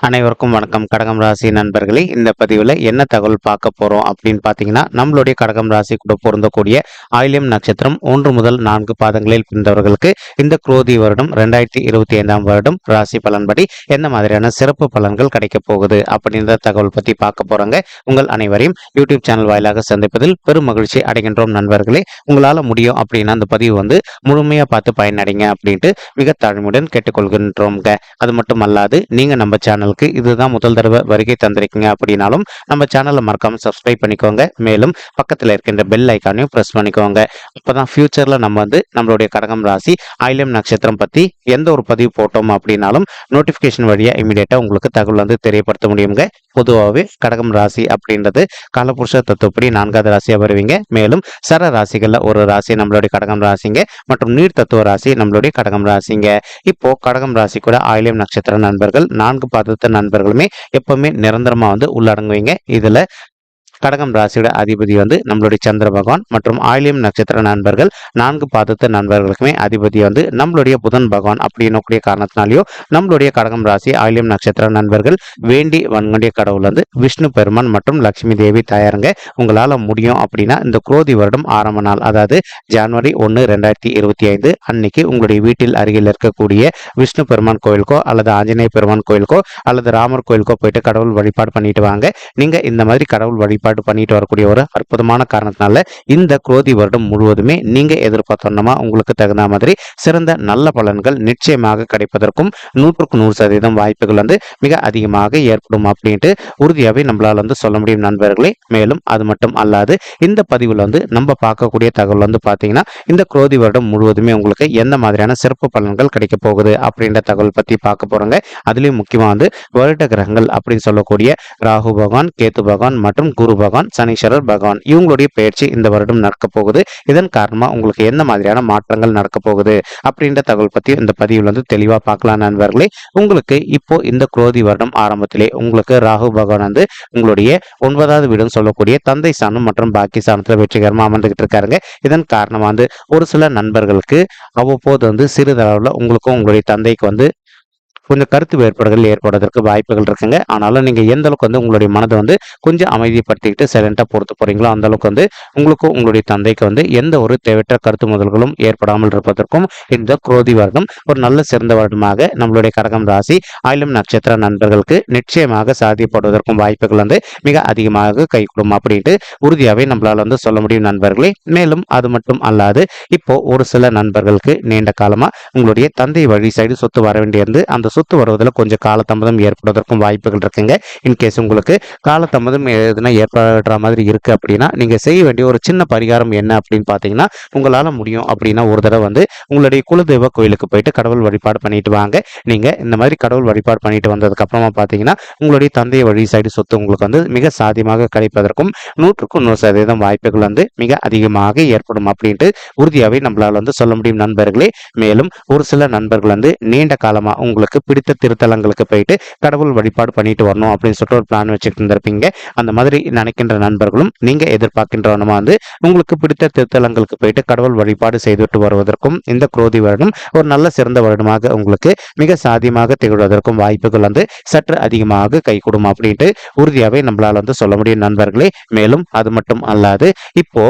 அனைவருக்கும் வணக்கம். கடகம் ராசி நண்பர்களே இந்த பதிவில் என்ன தகவல் பார்க்க போகிறோம் அப்படின்னு பார்த்தீங்கன்னா நம்மளுடைய கடகம் ராசி கூட பொருந்தக்கூடிய ஆயிலியம் நட்சத்திரம் ஒன்று முதல் நான்கு பாதங்களில் பிறந்தவர்களுக்கு இந்த குரோதி வருடம் ரெண்டாயிரத்தி இருபத்தி ஐந்தாம் வருடம் ராசி பலன்படி எந்த மாதிரியான சிறப்பு பலன்கள் கிடைக்க போகுது அப்படின்ற தகவல் பற்றி பார்க்க போகிறாங்க உங்கள் அனைவரையும் யூடியூப் சேனல் வாயிலாக சந்திப்பதில் பெரும் மகிழ்ச்சி அடைகின்றோம் நண்பர்களே. உங்களால் முடியும் அப்படின்னா அந்த பதிவு வந்து முழுமையாக பார்த்து பயனடைங்க அப்படின்ட்டு மிக தாழ்மையுடன் கேட்டுக்கொள்கின்றோங்க அது மட்டும் அல்லாது நீங்கள் நம்ம சேனலுக்கு இதுதான் முதல் தடவை வருகை தந்திருக்கீங்க அப்படின்னாலும் நம்ம சேனலை மறக்காம சப்ஸ்கிரைப் பண்ணிக்கோங்க. மேலும் பக்கத்தில் இருக்கின்ற பெல் ஐக்கானையும் ப்ரெஸ் பண்ணிக்கோங்க. அப்போதான் ஃபியூச்சர்ல நம்ம வந்து நம்மளுடைய கடகம் ராசி ஆயிலம் நட்சத்திரம் பத்தி எந்த ஒரு பதிவு போட்டோம் அப்படின்னாலும் நோட்டிஃபிகேஷன் வழியா இமீடியட்டா உங்களுக்கு தகவல் வந்து தெரியப்படுத்த முடியுங்க. பொதுவாகவே கடகம் ராசி அப்படின்றது காலபுருஷ தத்துவப்படி நான்காவது ராசியா வருவீங்க. மேலும் சர ராசிகள்ல ஒரு ராசி நம்மளுடைய கடகம் ராசிங்க மற்றும் நீர் தத்துவ ராசி நம்மளுடைய கடகம் ராசிங்க. இப்போ கடகம் ராசி கூட ஆயிலியம் நட்சத்திர நண்பர்கள் நான்கு பாதத்து நண்பர்களுமே எப்பவுமே நிரந்தரமா வந்து உள்ளடங்குவீங்க. இதுல கடகம் ராசியோட அதிபதி வந்து நம்மளுடைய சந்திர பகவான் மற்றும் ஆயிலியம் நட்சத்திர நண்பர்கள். நான்கு பாதத்து நண்பர்களுக்குமே அதிபதி வந்து நம்மளுடைய புதன் பகவான் அப்படின்னக்கூடிய காரணத்தினாலேயோ நம்மளுடைய கடகம் ராசி ஆயிலியம் நட்சத்திர நண்பர்கள் வேண்டி வன்கொண்டிய கடவுள் வந்து விஷ்ணு பெருமான் மற்றும் லட்சுமி தேவி தயாருங்க. உங்களால் முடியும் அப்படின்னா இந்த குரோதி வருடம் ஆரம்ப நாள் அதாவது ஜனவரி ஒன்று ரெண்டாயிரத்தி இருபத்தி ஐந்து அன்னைக்கு உங்களுடைய வீட்டில் அருகில் இருக்கக்கூடிய விஷ்ணு பெருமான் கோயிலுக்கோ அல்லது ஆஞ்சநேய பெருமான் கோயிலுக்கோ அல்லது ராமர் கோயிலுக்கோ போயிட்டு கடவுள் வழிபாடு பண்ணிட்டு வாங்க. நீங்க இந்த மாதிரி கடவுள் வழிபாடு பண்ணிட்டு வரக்கூடிய ஒரு அற்புதமான காரணத்தினால இந்த குரோதி வருடம் முழுவதுமே நீங்க எதிர்பார்த்தோன்னா உங்களுக்கு தகுந்த மாதிரி சிறந்த நல்ல பலன்கள் நிச்சயமாக கிடைப்பதற்கும் நூற்றுக்கு நூறு சதவீதம் வாய்ப்புகள் வந்து மிக அதிகமாக ஏற்படும் அப்படின்ட்டு உறுதியாகவே நம்மளால் வந்து சொல்ல முடியும் நண்பர்களே. மேலும் அது மட்டும் அல்லாது இந்த பதிவில் வந்து நம்ம பார்க்கக்கூடிய தகவல் வந்து பார்த்தீங்கன்னா இந்த குரோதி வருடம் முழுவதுமே உங்களுக்கு எந்த மாதிரியான சிறப்பு பலன்கள் கிடைக்க போகுது அப்படின்ற தகவல் பற்றி பார்க்க போறோங்க. அதுலேயும் முக்கியமாக வந்து வருட கிரகங்கள் அப்படின்னு சொல்லக்கூடிய ராகு பகவான் கேத்து பகவான் மற்றும் குரு பகவான் சனீஸ்வரர் பகவான் இவங்களுடைய பயிற்சி இந்த வருடம் நடக்க போகுது. இதன் காரணமா உங்களுக்கு என்ன மாதிரியான மாற்றங்கள் நடக்க போகுது அப்படின்ற தகவல் பத்தி இந்த பதிவில் வந்து தெளிவா பார்க்கலாம் நண்பர்களே. உங்களுக்கு இப்போ இந்த குரோதி வருடம் ஆரம்பத்திலே உங்களுக்கு ராகு பகவான் வந்து உங்களுடைய ஒன்பதாவது வீடுன்னு சொல்லக்கூடிய தந்தை சாணம் மற்றும் பாக்கி சாணத்தில் வெற்றிகரமா அமர்ந்துகிட்டு இருக்காருங்க. இதன் காரணமா வந்து ஒரு சில நண்பர்களுக்கு அவ்வப்போது வந்து சிறிதளவில் உங்களுக்கும் உங்களுடைய தந்தைக்கு வந்து கொஞ்சம் கருத்து வேறுபாடுகள் ஏற்படுவதற்கு வாய்ப்புகள் இருக்குங்க. ஆனாலும் நீங்கள் எந்த அளவுக்கு வந்து உங்களுடைய மனதை வந்து கொஞ்சம் அமைதிப்படுத்திக்கிட்டு சைலண்டாக பொறுத்து போகிறீங்களோ அந்த அளவுக்கு வந்து உங்களுக்கும் உங்களுடைய தந்தைக்கு வந்து எந்த ஒரு தேவையற்ற கருத்து முதல்களும் ஏற்படாமல் இருப்பதற்கும் இந்த குரோதி வருடம் ஒரு நல்ல சிறந்த வருடமாக நம்மளுடைய கடகம் ராசி ஆயிலம் நட்சத்திர நண்பர்களுக்கு நிச்சயமாக சாதியப்படுவதற்கும் வாய்ப்புகள் வந்து மிக அதிகமாக கைகூடும் அப்படின்ட்டு உறுதியாகவே நம்மளால் வந்து சொல்ல முடியும் நண்பர்களே. மேலும் அது மட்டும் அல்லாது இப்போ ஒரு சில நண்பர்களுக்கு நீண்ட காலமாக உங்களுடைய தந்தை வழி சைடு சொத்து வர வேண்டியிருந்து அந்த சொத்து சொத்து வருவதில் கொஞ்சம் காலதாமதம் ஏற்படுவதற்கும் வாய்ப்புகள் இருக்குங்க. இன்கேஸ் உங்களுக்கு காலதாமதம் எதுனா ஏற்படுற மாதிரி இருக்குது அப்படின்னா நீங்கள் செய்ய வேண்டிய ஒரு சின்ன பரிகாரம் என்ன அப்படின்னு பார்த்தீங்கன்னா உங்களால் முடியும் அப்படின்னா ஒரு தடவை வந்து உங்களுடைய குலதெய்வ கோயிலுக்கு போயிட்டு கடவுள் வழிபாடு பண்ணிட்டு வாங்க. நீங்கள் இந்த மாதிரி கடவுள் வழிபாடு பண்ணிட்டு வந்ததுக்கு அப்புறமா பார்த்தீங்கன்னா உங்களுடைய தந்தை வழி சைடு சொத்து உங்களுக்கு வந்து மிக சாதியமாக கிடைப்பதற்கும் நூற்றுக்கு நூறு சதவீதம் வாய்ப்புகள் வந்து மிக அதிகமாக ஏற்படும் அப்படின்ட்டு உறுதியாகவே நம்மளால் வந்து சொல்ல முடியும் நண்பர்களே. மேலும் ஒரு சில நண்பர்கள் வந்து நீண்ட காலமாக உங்களுக்கு பிடித்த திருத்தலங்களுக்கு போயிட்டு கடவுள் வழிபாடு பண்ணிட்டு வரணும் அப்படின்னு சொல்லிட்டு ஒரு பிளான் வச்சுட்டு இருந்திருப்பீங்க. அந்த மாதிரி நினைக்கின்ற நண்பர்களும் நீங்க எதிர்பார்க்கின்றவனமா வந்து உங்களுக்கு பிடித்த திருத்தலங்களுக்கு போயிட்டு கடவுள் வழிபாடு செய்துவிட்டு வருவதற்கும் இந்த குரோதி வருடம் ஒரு நல்ல சிறந்த வருடமாக உங்களுக்கு மிக சாதியமாக திகழ்வதற்கும் வாய்ப்புகள் வந்து சற்று அதிகமாக கைகூடும் அப்படின்ட்டு உறுதியாகவே நம்மளால் வந்து சொல்ல முடியும் நண்பர்களே. மேலும் அது மட்டும் அல்லாது இப்போ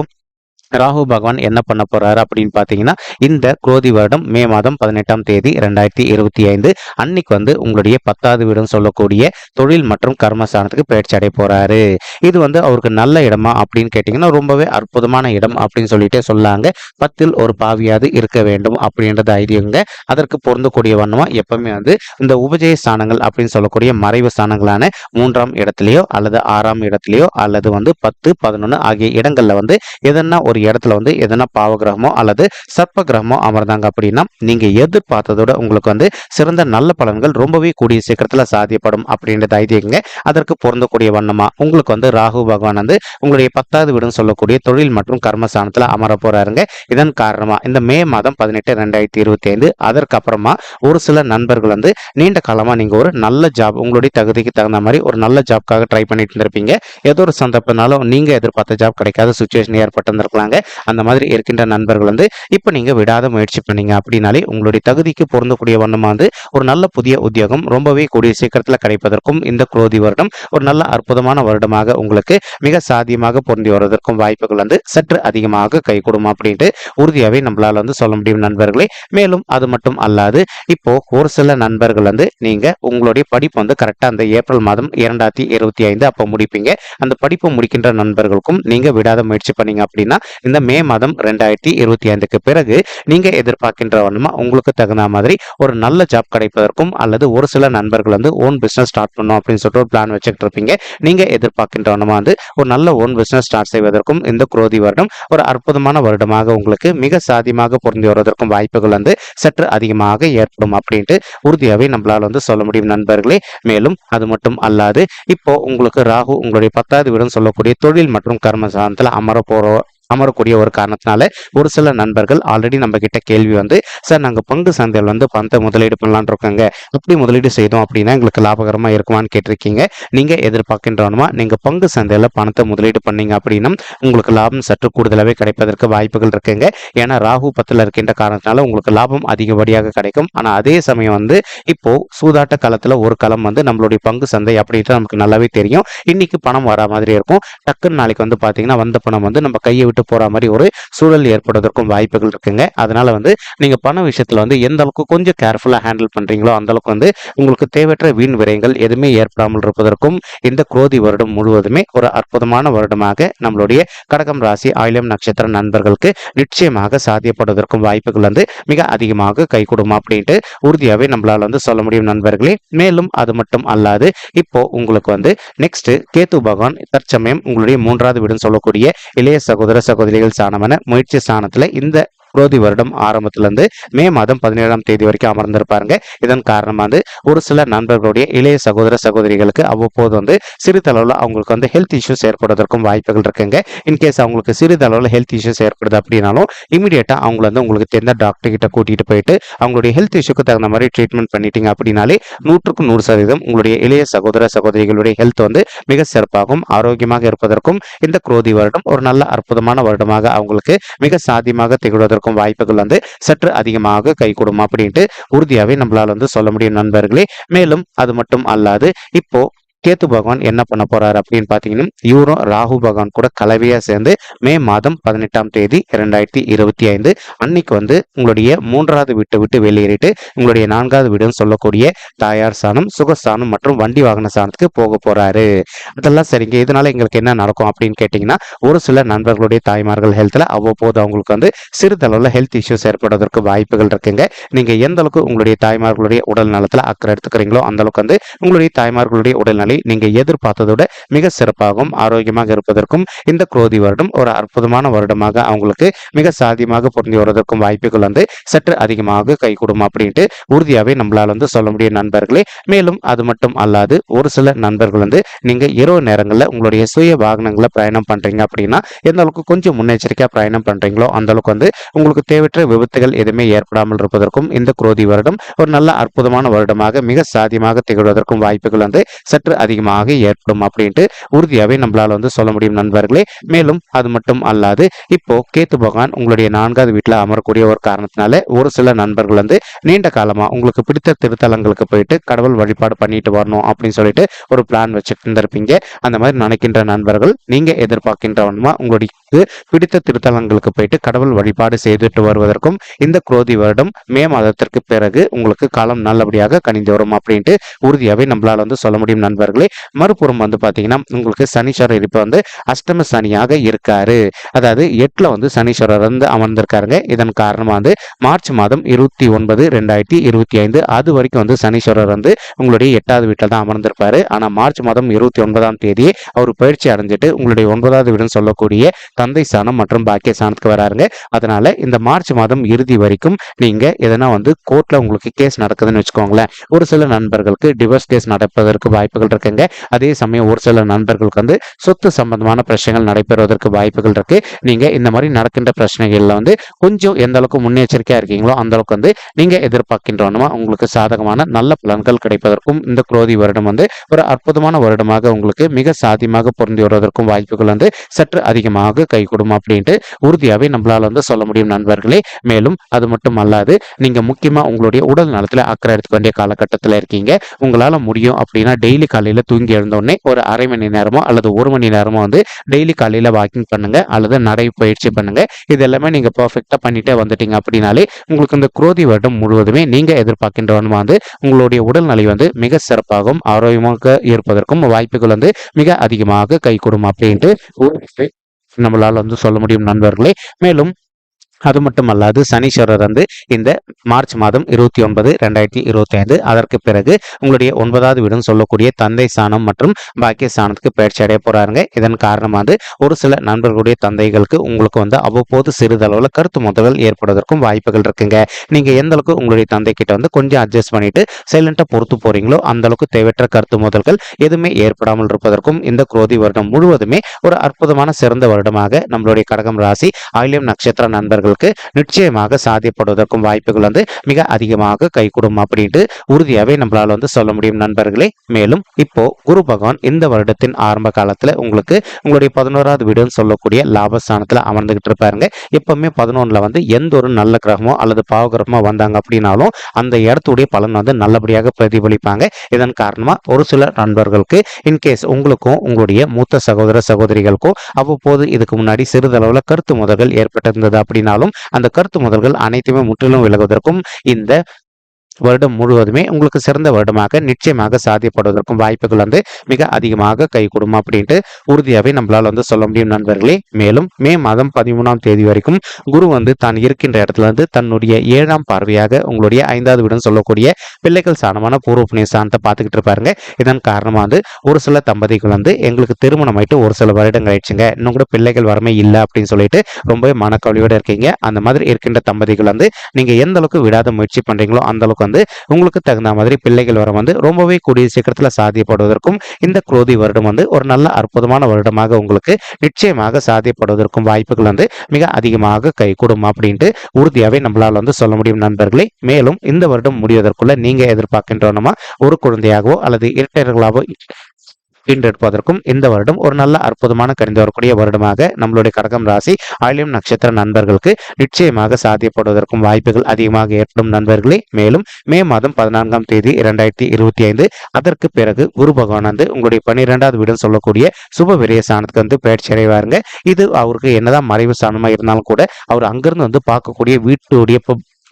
ராகு பகவான் என்ன பண்ண போறாரு அப்படின்னு பார்த்தீங்கன்னா இந்த குரோதி வருடம் மே மாதம் பதினெட்டாம் தேதி ரெண்டாயிரத்தி இருபத்தி ஐந்து அன்னைக்கு வந்து உங்களுடைய பத்தாவது வீடுன்னு சொல்லக்கூடிய தொழில் மற்றும் கர்மஸ்தானத்துக்கு பயிற்சி அடைய போறாரு. இது வந்து அவருக்கு நல்ல இடமா அப்படின்னு கேட்டீங்கன்னா ரொம்பவே அற்புதமான இடம் அப்படின்னு சொல்லிட்டே சொல்லாங்க. பத்தில் ஒரு பாவியாவது இருக்க வேண்டும் அப்படின்றது ஐதீகங்க. அதற்கு பொருந்தக்கூடிய வண்ணமா எப்பவுமே வந்து இந்த உபஜய ஸ்தானங்கள் அப்படின்னு சொல்லக்கூடிய மறைவு ஸ்தானங்களான மூன்றாம் இடத்துலயோ அல்லது ஆறாம் இடத்துலயோ அல்லது வந்து பத்து பதினொன்று ஆகிய இடங்கள்ல வந்து எதனா ஒரு இடத்துல வந்து எதனா பாவகிரகமோ அல்லது சர்ப்ப கிரகமோ அமர்ந்தாங்க அப்படின்னா நீங்க எதிர்பார்த்ததோட உங்களுக்கு வந்து சிறந்த நல்ல பலன்கள் ரொம்பவே கூடிய சீக்கிரத்துல சாத்தியப்படும் அப்படின்றத ஐதீகங்க அதற்கு பொருந்தக்கூடிய வண்ணமா உங்களுக்கு வந்து ராகு பகவான் வந்து உங்களுடைய பத்தாவது வீடுன்னு சொல்லக்கூடிய தொழில் மற்றும் கர்மஸ்தானத்துல அமர போறாருங்க. இதன் காரணமா இந்த மே மாதம் பதினெட்டு ரெண்டாயிரத்தி இருபத்தி ஐந்து அதற்கு அப்புறமா ஒரு சில நண்பர்கள் வந்து நீண்ட காலமா நீங்க ஒரு நல்ல ஜாப் உங்களுடைய தகுதிக்கு தகுந்த மாதிரி ஒரு நல்ல ஜாப்க்காக ட்ரை பண்ணிட்டு இருந்திருப்பீங்க. ஏதோ ஒரு சந்தர்ப்பனாலும் நீங்க எதிர்பார்த்த ஜாப் கிடைக்காத சுச்சுவேஷன் ஏற்பட்டிருந்திருக்கலாங்க. இருப்பாங்க அந்த மாதிரி இருக்கின்ற நண்பர்கள் வந்து இப்போ நீங்கள் விடாத முயற்சி பண்ணீங்க அப்படின்னாலே உங்களுடைய தகுதிக்கு பொருந்தக்கூடிய வண்ணமாக வந்து ஒரு நல்ல புதிய உத்தியோகம் ரொம்பவே கூடிய சீக்கிரத்தில் கிடைப்பதற்கும் இந்த குரோதி வருடம் ஒரு நல்ல அற்புதமான வருடமாக உங்களுக்கு மிக சாத்தியமாக பொருந்தி வருவதற்கும் வாய்ப்புகள் வந்து சற்று அதிகமாக கைகூடும் அப்படின்ட்டு உறுதியாகவே நம்மளால் வந்து சொல்ல முடியும் நண்பர்களே. மேலும் அது மட்டும் அல்லாது இப்போ ஒரு சில நண்பர்கள் வந்து நீங்கள் உங்களுடைய படிப்பு வந்து கரெக்டாக அந்த ஏப்ரல் மாதம் இரண்டாயிரத்தி இருபத்தி ஐந்து அப்போ முடிப்பீங்க. அந்த படிப்பு முடிக்கின்ற நண்பர்களுக்கும் நீங்கள் விடாத முயற்சி பண்ணீங்க அப்படின்னா இந்த மே மாதம் ரெண்டாயிரத்தி இருபத்தி ஐந்துக்கு பிறகு நீங்க எதிர்பார்க்கின்ற வண்ணமா உங்களுக்கு தகுந்த மாதிரி ஒரு நல்ல ஜாப் கிடைப்பதற்கும் அல்லது ஒரு சில நண்பர்கள் வந்து ஓன் பிசினஸ் ஸ்டார்ட் பண்ணும் அப்படின்னு சொல்லிட்டு ஒரு பிளான் வச்சுக்கிட்டு இருப்பீங்க. நீங்க எதிர்பார்க்கின்ற வண்ணமா வந்து ஒரு நல்ல ஓன் பிசினஸ் ஸ்டார்ட் செய்வதற்கும் இந்த குரோதி வருடம் ஒரு அற்புதமான வருடமாக உங்களுக்கு மிக சாதியமாக பொருந்தி வருவதற்கும் வாய்ப்புகள் வந்து சற்று அதிகமாக ஏற்படும் அப்படின்ட்டு உறுதியாகவே நம்மளால் வந்து சொல்ல முடியும் நண்பர்களே. மேலும் அது மட்டும் அல்லாது இப்போ உங்களுக்கு ராகு உங்களுடைய பத்தாவது வீடுன்னு சொல்லக்கூடிய தொழில் மற்றும் கர்ம சாதனத்தில் அமர போற அமரக்கூடிய ஒரு காரணத்தினால ஒரு சில நண்பர்கள் ஆல்ரெடி நம்ம கிட்ட கேள்வி வந்து சார் நாங்கள் பங்கு சந்தையில் வந்து பணத்தை முதலீடு பண்ணலான் இருக்கோங்க. அப்படி முதலீடு செய்தோம் அப்படின்னா எங்களுக்கு லாபகரமாக இருக்குமான்னு கேட்டிருக்கீங்க. நீங்கள் எதிர்பார்க்கின்றவனுமா நீங்கள் பங்கு சந்தையில் பணத்தை முதலீடு பண்ணீங்க அப்படின்னா உங்களுக்கு லாபம் சற்று கூடுதலாகவே கிடைப்பதற்கு வாய்ப்புகள் இருக்குங்க. ஏன்னா ராகு பத்தில் இருக்கின்ற காரணத்தினால உங்களுக்கு லாபம் அதிகப்படியாக கிடைக்கும். ஆனால் அதே சமயம் வந்து இப்போ சூதாட்ட காலத்தில் ஒரு காலம் வந்து நம்மளுடைய பங்கு சந்தை அப்படின்ட்டு நமக்கு நல்லாவே தெரியும். இன்னைக்கு பணம் வரா மாதிரி இருக்கும். டக்குன்னு நாளைக்கு வந்து பார்த்தீங்கன்னா வந்த பணம் வந்து நம்ம கையை விட்டு விட்டு போற மாதிரி ஒரு சூழல் ஏற்படுவதற்கும் வாய்ப்புகள் இருக்குங்க. அதனால வந்து நீங்க பண விஷயத்துல வந்து எந்த அளவுக்கு கொஞ்சம் கேர்ஃபுல்லா ஹேண்டில் பண்றீங்களோ அந்த அளவுக்கு வந்து உங்களுக்கு தேவையற்ற வீண் விரயங்கள் எதுவுமே ஏற்படாமல் இருப்பதற்கும் இந்த குரோதி வருடம் முழுவதுமே ஒரு அற்புதமான வருடமாக நம்மளுடைய கடகம் ராசி ஆயிலம் நட்சத்திர நண்பர்களுக்கு நிச்சயமாக சாத்தியப்படுவதற்கும் வாய்ப்புகள் வந்து மிக அதிகமாக கைகூடும் அப்படின்ட்டு உறுதியாகவே நம்மளால வந்து சொல்ல முடியும் நண்பர்களே. மேலும் அது மட்டும் அல்லாது இப்போ உங்களுக்கு வந்து நெக்ஸ்ட் கேத்து பகவான் தற்சமயம் உங்களுடைய மூன்றாவது வீடுன்னு சொல்லக்கூடிய இளைய சகோதர சகோதரிகள் சாணமான முயற்சி ஸ்தானத்துல இந்த குரோதி வருடம் ஆரம்பத்திலிருந்து மே மாதம் பதினேழாம் தேதி வரைக்கும் அமர்ந்திருப்பாருங்க. இதன் காரணமாக வந்து ஒரு சில நண்பர்களுடைய இளைய சகோதர சகோதரிகளுக்கு அவ்வப்போது வந்து சிறிதளவில் அவங்களுக்கு வந்து ஹெல்த் இஷ்யூஸ் ஏற்படுவதற்கும் வாய்ப்புகள் இருக்குங்க. இன்கேஸ் அவங்களுக்கு சிறிதளவில் ஹெல்த் இஷ்யூஸ் ஏற்படுது அப்படின்னாலும் இமீடியட்டாக அவங்கள வந்து உங்களுக்கு தெரிந்த டாக்டர் கிட்ட கூட்டிகிட்டு போயிட்டு அவங்களுடைய ஹெல்த் இஷ்யூக்கு தகுந்த மாதிரி ட்ரீட்மெண்ட் பண்ணிட்டீங்க அப்படின்னாலே நூற்றுக்கு நூறு சதவீதம் உங்களுடைய இளைய சகோதர சகோதரிகளுடைய ஹெல்த் வந்து மிக சிறப்பாகவும் ஆரோக்கியமாக இருப்பதற்கும் இந்த குரோதி வருடம் ஒரு நல்ல அற்புதமான வருடமாக அவங்களுக்கு மிக சாத்தியமாக திகழ்வதற்கும் வாய்ப்புகள் வந்து சற்று அதிகமாக கைகூடும் அப்படின்ட்டு உறுதியாகவே நம்மளால் வந்து சொல்ல முடியும் நண்பர்களே. மேலும் அது மட்டும் அல்லாது இப்போ கேத்து பகவான் என்ன பண்ண போறாரு அப்படின்னு பாத்தீங்கன்னா இவரும் ராகு பகவான் கூட கலவையா சேர்ந்து மே மாதம் பதினெட்டாம் தேதி இரண்டாயிரத்தி இருபத்தி ஐந்து அன்னைக்கு வந்து உங்களுடைய மூன்றாவது வீட்டை விட்டு வெளியேறிட்டு உங்களுடைய நான்காவது வீடுன்னு சொல்லக்கூடிய தாயார் சாணம் சுகஸ்தானம் மற்றும் வண்டி வாகன சாணத்துக்கு போக போறாரு. அதெல்லாம் சரிங்க. இதனால எங்களுக்கு என்ன நடக்கும் அப்படின்னு கேட்டீங்கன்னா ஒரு சில நண்பர்களுடைய தாய்மார்கள் ஹெல்த்ல அவ்வப்போது அவங்களுக்கு வந்து சிறிதளவில் ஹெல்த் இஷ்யூஸ் ஏற்படுவதற்கு வாய்ப்புகள் இருக்குங்க. நீங்க எந்த அளவுக்கு உங்களுடைய தாய்மார்களுடைய உடல் நலத்துல அக்கறை எடுத்துக்கிறீங்களோ அந்த அளவுக்கு வந்து உங்களுடைய தாய்மார்களுடைய உடல் நாளை நீங்க எதிர்பார்த்ததோட மிக சிறப்பாகவும் ஆரோக்கியமாக இருப்பதற்கும் இந்த குரோதி வருடம் ஒரு அற்புதமான வருடமாக அவங்களுக்கு மிக சாதியமாக பொருந்தி வருவதற்கும் வாய்ப்புகள் வந்து சற்று அதிகமாக கைகூடும் அப்படின்ட்டு உறுதியாகவே நம்மளால வந்து சொல்ல முடியும் நண்பர்களே. மேலும் அது மட்டும் அல்லாது ஒரு சில நண்பர்கள் வந்து நீங்க இரவு நேரங்களில் உங்களுடைய சுய வாகனங்களை பிரயாணம் பண்றீங்க அப்படின்னா எந்த அளவுக்கு கொஞ்சம் முன்னெச்சரிக்கையா பிரயாணம் பண்றீங்களோ அந்த அளவுக்கு வந்து உங்களுக்கு தேவையற்ற விபத்துகள் எதுவுமே ஏற்படாமல் இருப்பதற்கும் இந்த குரோதி வருடம் ஒரு நல்ல அற்புதமான வருடமாக மிக சாதியமாக திகழ்வதற்கும் வாய்ப்புகள் வந்து சற்று அதிகமாக ஏற்படும் அப்படின்ட்டு உறுதியாகவே நம்மளால் வந்து சொல்ல முடியும் நண்பர்களே. மேலும் அது மட்டும் அல்லாது இப்போ கேத்து பகவான் உங்களுடைய நான்காவது வீட்டில் அமரக்கூடிய ஒரு காரணத்தினால ஒரு சில நண்பர்கள் வந்து நீண்ட காலமாக உங்களுக்கு பிடித்த திருத்தலங்களுக்கு போயிட்டு கடவுள் வழிபாடு பண்ணிட்டு வரணும் அப்படின்னு சொல்லிட்டு ஒரு பிளான் வச்சுட்டு இருந்திருப்பீங்க அந்த மாதிரி நினைக்கின்ற நண்பர்கள் நீங்கள் எதிர்பார்க்கின்றவனுமா உங்களுடைய பிடித்த திருத்தலங்களுக்கு போயிட்டு கடவுள் வழிபாடு செய்துட்டு வருவதற்கும் இந்த குரோதி வருடம் மே மாதத்திற்கு பிறகு உங்களுக்கு காலம் நல்லபடியாக கணிந்து வரும் அப்படின்ட்டு உறுதியாகவே நம்மளால வந்து சொல்ல முடியும் நண்பர்களே. மறுபுறம் வந்து பார்த்தீங்கன்னா உங்களுக்கு சனீஸ்வரர் இப்போ வந்து அஷ்டம சனியாக இருக்காரு. அதாவது எட்டுல வந்து சனீஸ்வரர் வந்து அமர்ந்திருக்காருங்க. இதன் காரணமாக வந்து மார்ச் மாதம் இருபத்தி ஒன்பது ரெண்டாயிரத்தி இருபத்தி ஐந்து அது வரைக்கும் வந்து சனீஸ்வரர் வந்து உங்களுடைய எட்டாவது வீட்டில் தான் அமர்ந்திருப்பாரு. ஆனால் மார்ச் மாதம் இருபத்தி ஒன்பதாம் தேதி அவர் பயிற்சி அடைஞ்சிட்டு உங்களுடைய ஒன்பதாவது வீடுன்னு சொல்லக்கூடிய தந்தை ஸ்தானம் மற்றும் பாக்கிய ஸ்தானத்துக்கு வராருங்க. அதனால இந்த மார்ச் மாதம் இறுதி வரைக்கும் நீங்க எதனா வந்து கோர்ட்ல உங்களுக்கு கேஸ் நடக்குதுன்னு வச்சுக்கோங்களேன். ஒரு சில நண்பர்களுக்கு டிவோர்ஸ் கேஸ் நடப்பதற்கு வாய்ப்புகள் இருக்குங்க. அதே சமயம் ஒரு சில நண்பர்களுக்கு வந்து சொத்து சம்பந்தமான பிரச்சனைகள் நடைபெறுவதற்கு வாய்ப்புகள் இருக்கு. நீங்க இந்த மாதிரி நடக்கின்ற பிரச்சனைகள்ல வந்து கொஞ்சம் எந்த அளவுக்கு முன்னெச்சரிக்கையா இருக்கீங்களோ அந்த அளவுக்கு வந்து நீங்க எதிர்பார்க்கின்றோமா உங்களுக்கு சாதகமான நல்ல பலன்கள் கிடைப்பதற்கும் இந்த குரோதி வருடம் வந்து ஒரு அற்புதமான வருடமாக உங்களுக்கு மிக சாதியமாக பொருந்தி வருவதற்கும் வாய்ப்புகள் வந்து சற்று அதிகமாக கை கொடுமா அப்படின்ட்டு உறுதியாகவே நம்மளால் வந்து சொல்ல முடியும் நண்பர்களே. மேலும் அது மட்டும் அல்லாது நீங்கள் முக்கியமாக உங்களுடைய உடல் நலத்தில் அக்கறை எடுத்துக்க வேண்டிய காலகட்டத்தில் இருக்கீங்க. உங்களால் முடியும் அப்படின்னா டெய்லி காலையில் தூங்கி எழுந்தோடனே ஒரு அரை மணி நேரமோ அல்லது ஒரு மணி நேரமோ வந்து டெய்லி காலையில் வாக்கிங் பண்ணுங்க அல்லது நடை பயிற்சி பண்ணுங்க. இது எல்லாமே நீங்கள் பர்ஃபெக்டாக பண்ணிட்டே வந்துட்டீங்க அப்படின்னாலே உங்களுக்கு இந்த குரோதி வருடம் முழுவதுமே நீங்கள் எதிர்பார்க்கின்ற வந்து உங்களுடைய உடல்நிலை வந்து மிக சிறப்பாகவும் ஆரோக்கியமாக இருப்பதற்கும் வாய்ப்புகள் வந்து மிக அதிகமாக கை கைகூடும் அப்படின்ட்டு நம்மளால் வந்து சொல்ல முடியும் நண்பர்களே. மேலும் அது மட்டும் அல்லாது சனீஸ்வரர் வந்து இந்த மார்ச் மாதம் இருபத்தி ஒன்பது ரெண்டாயிரத்தி இருபத்தி ஐந்து அதற்கு பிறகு உங்களுடைய ஒன்பதாவது வீடும் சொல்லக்கூடிய தந்தை சாணம் மற்றும் பாக்கிய சாணத்துக்கு பயிற்சி அடைய போறாருங்க. இதன் காரணமாக வந்து ஒரு சில நண்பர்களுடைய தந்தைகளுக்கு உங்களுக்கு வந்து அவ்வப்போது சிறிதளவில் கருத்து முதல்கள் ஏற்படுவதற்கும் வாய்ப்புகள் இருக்குங்க. நீங்க எந்த அளவுக்கு உங்களுடைய தந்தை கிட்ட வந்து கொஞ்சம் அட்ஜஸ்ட் பண்ணிட்டு சைலண்டா பொறுத்து போறீங்களோ அந்த அளவுக்கு தேவையற்ற கருத்து முதல்கள் எதுவுமே ஏற்படாமல் இருப்பதற்கும் இந்த குரோதி வருடம் முழுவதுமே ஒரு அற்புதமான சிறந்த வருடமாக நம்மளுடைய கடகம் ராசி ஆயிலியம் நட்சத்திர நண்பர்கள் உங்களுக்கு நிச்சயமாக சாத்தியப்படுவதற்கும் வாய்ப்புகள் வந்து மிக அதிகமாக கைகூடும் அப்படின்ட்டு உறுதியாகவே நம்மளால் வந்து சொல்ல முடியும் நண்பர்களே. மேலும் இப்போ குரு பகவான் இந்த வருடத்தின் ஆரம்ப காலத்தில் உங்களுக்கு உங்களுடைய பதினோராவது வீடுன்னு சொல்லக்கூடிய லாபஸ்தானத்தில் அமர்ந்துகிட்டு இருப்பாருங்க. எப்பவுமே பதினொன்றில் வந்து எந்த ஒரு நல்ல கிரகமோ அல்லது பாவ கிரகமோ வந்தாங்க அப்படின்னாலும் அந்த இடத்துடைய பலன் வந்து நல்லபடியாக பிரதிபலிப்பாங்க. இதன் காரணமாக ஒரு சில நண்பர்களுக்கு இன்கேஸ் உங்களுக்கும் உங்களுடைய மூத்த சகோதர சகோதரிகளுக்கும் அவ்வப்போது இதுக்கு முன்னாடி சிறிதளவில் கருத்து முதல்கள் ஏற்பட்டிருந்தது அப்படின்னாலும் இருந்தாலும் அந்த கருத்து முதல்கள் அனைத்துமே முற்றிலும் விலகுவதற்கும் இந்த வருடம் முழுவதுமே உங்களுக்கு சிறந்த வருடமாக நிச்சயமாக சாத்தியப்படுவதற்கும் வாய்ப்புகள் வந்து மிக அதிகமாக கைகூடும் அப்படின்ட்டு உறுதியாகவே நம்மளால் வந்து சொல்ல முடியும் நண்பர்களே. மேலும் மே மாதம் பதிமூணாம் தேதி வரைக்கும் குரு வந்து தான் இருக்கின்ற இடத்துல இருந்து தன்னுடைய ஏழாம் பார்வையாக உங்களுடைய ஐந்தாவது வீடுன்னு சொல்லக்கூடிய பிள்ளைகள் சாணமான பூர்வ புண்ணிய சாணத்தை பார்த்துக்கிட்டு இருப்பாருங்க. இதன் காரணமாக வந்து ஒரு சில தம்பதிகள் வந்து எங்களுக்கு திருமணம் ஆயிட்டு ஒரு சில வருடங்கள் ஆயிடுச்சுங்க. இன்னும் கூட பிள்ளைகள் வரமே இல்லை அப்படின்னு சொல்லிட்டு ரொம்பவே மனக்கவலையோடு இருக்கீங்க. அந்த மாதிரி இருக்கின்ற தம்பதிகள் வந்து நீங்கள் எந்த அளவுக்கு விடாத முயற்சி பண்ணுறீங்களோ அந்த அளவுக்கு வந்து உங்களுக்கு தகுந்த மாதிரி பிள்ளைகள் வர வந்து ரொம்பவே கூடிய சீக்கிரத்தில் சாத்தியப்படுவதற்கும் இந்த குரோதி வருடம் வந்து ஒரு நல்ல அற்புதமான வருடமாக உங்களுக்கு நிச்சயமாக சாத்தியப்படுவதற்கும் வாய்ப்புகள் வந்து மிக அதிகமாக கைகூடும் அப்படின்ட்டு உறுதியாகவே நம்மளால் வந்து சொல்ல முடியும் நண்பர்களே. மேலும் இந்த வருடம் முடிவதற்குள்ள நீங்க எதிர்பார்க்கின்றோமா ஒரு குழந்தையாகவோ அல்லது இரட்டையர்களாகவோ ஈண்டெடுப்பதற்கும் இந்த வருடம் ஒரு நல்ல அற்புதமான கரிந்து வரக்கூடிய வருடமாக நம்மளுடைய கடகம் ராசி ஆயிலியம் நட்சத்திர நண்பர்களுக்கு நிச்சயமாக சாத்தியப்படுவதற்கும் வாய்ப்புகள் அதிகமாக ஏற்படும் நண்பர்களே. மேலும் மே மாதம் பதினான்காம் தேதி இரண்டாயிரத்தி இருபத்தி ஐந்து. அதற்கு பிறகு குரு பகவானந்து உங்களுடைய பன்னிரெண்டாவது வீடும் சொல்லக்கூடிய சுப விரய சாணத்துக்கு வந்து பயிற்சி அடைவாருங்க. இது அவருக்கு என்னதான் மறைவு சாணமா இருந்தாலும் கூட அவர் அங்கிருந்து வந்து பார்க்கக்கூடிய வீட்டுடைய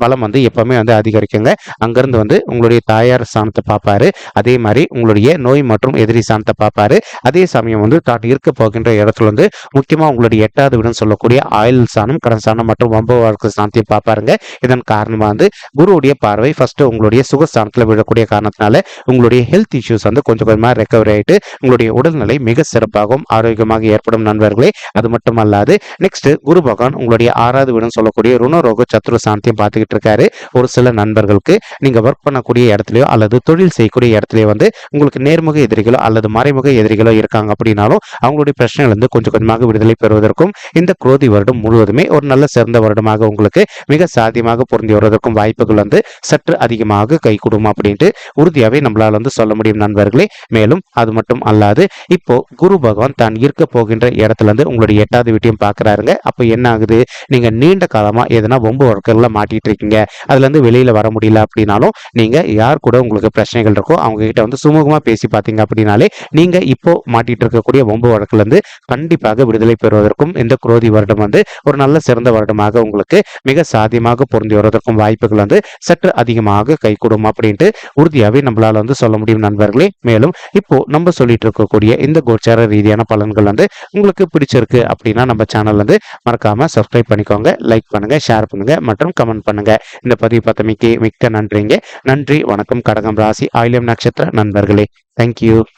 பலம் வந்து எப்பவுமே வந்து அதிகரிக்குங்க. அங்கிருந்து வந்து உங்களுடைய தாயார் சாணத்தை பார்ப்பாரு. அதே மாதிரி உங்களுடைய நோய் மற்றும் எதிரி சாணத்தை பார்ப்பாரு. அதே சமயம் வந்து தான் இருக்க போகின்ற இடத்துல வந்து முக்கியமாக உங்களுடைய எட்டாவது வீடுன்னு சொல்லக்கூடிய ஆயுள் சாணம் கடன் சாணம் மற்றும் வம்ப வாழ்க்கை பார்ப்பாருங்க. இதன் காரணமாக வந்து குருவுடைய பார்வை ஃபர்ஸ்ட் உங்களுடைய சுகஸ்தானத்தில் விழக்கூடிய காரணத்தினால உங்களுடைய ஹெல்த் இஷ்யூஸ் வந்து கொஞ்சம் கொஞ்சமாக ரெக்கவரி ஆகிட்டு உங்களுடைய உடல்நிலை மிக சிறப்பாகவும் ஆரோக்கியமாக ஏற்படும் நண்பர்களே. அது மட்டும் அல்லாது நெக்ஸ்ட் குரு பகவான் உங்களுடைய ஆறாவது வீடுன்னு சொல்லக்கூடிய ருணரோக சத்ரு சாந்தியம் பார்த்துக்கிட்டு இருக்காரு ஒரு சில நண்பர்களுக்கு நீங்க ஒர்க் பண்ணக்கூடிய இடத்துலயோ அல்லது தொழில் செய்யக்கூடிய இடத்துலயோ வந்து உங்களுக்கு நேர்முக எதிரிகளோ அல்லது மறைமுக எதிரிகளோ இருக்காங்க அப்படின்னாலும் அவங்களுடைய பிரச்சனைகள் வந்து கொஞ்சம் கொஞ்சமாக விடுதலை பெறுவதற்கும் இந்த குரோதி வருடம் முழுவதுமே ஒரு நல்ல சிறந்த வருடமாக உங்களுக்கு மிக சாத்தியமாக பொருந்தி வருவதற்கும் வாய்ப்புகள் வந்து சற்று அதிகமாக கை கொடுக்கும் அப்படின்ட்டு உறுதியாகவே நம்மளால் வந்து சொல்ல முடியும் நண்பர்களே. மேலும் அது மட்டும் அல்லாது இப்போ குரு பகவான் தான் இருக்க போகின்ற இடத்துல இருந்து உங்களுடைய எட்டாவது வீட்டையும் பார்க்குறாருங்க அப்போ என்ன ஆகுது? நீங்க நீண்ட காலமா எதனா ஒம்பு வழக்கில் மாட்டிட்டு இருக்கீங்க அதுலேருந்து வெளியில் வர முடியல அப்படின்னாலும் நீங்கள் யார் கூட உங்களுக்கு பிரச்சனைகள் இருக்கோ அவங்ககிட்ட வந்து சுமூகமாக பேசி பார்த்தீங்க அப்படின்னாலே நீங்கள் இப்போ மாட்டிகிட்டு இருக்கக்கூடிய ஒம்பு வழக்குலேருந்து கண்டிப்பாக விடுதலை பெறுவதற்கும் இந்த குரோதி வருடம் வந்து ஒரு நல்ல சிறந்த வருடமாக உங்களுக்கு மிக சாத்தியமாக பொருந்தி வருவதற்கும் வாய்ப்புகள் வந்து சற்று அதிகமாக கைகூடும் அப்படின்ட்டு உறுதியாகவே நம்மளால் வந்து சொல்ல முடியும் நண்பர்களே. மேலும் இப்போ நம்ம சொல்லிட்டு இருக்கக்கூடிய இந்த கோச்சார ரீதியான பலன்கள் வந்து உங்களுக்கு பிடிச்சிருக்கு அப்படின்னா நம்ம சேனல் வந்து மறக்காம சப்ஸ்கிரைப் பண்ணிக்கோங்க லைக் பண்ணுங்க ஷேர் பண்ணுங்க மற்றும் கமெண்ட் பண்ணுங்க இந்த பதிவு பார்த்தமைக்கு மிக்க நன்றிங்க. நன்றி வணக்கம். கடகம் ராசி ஆயிலம் நட்சத்திர நண்பர்களே. தேங்க்யூ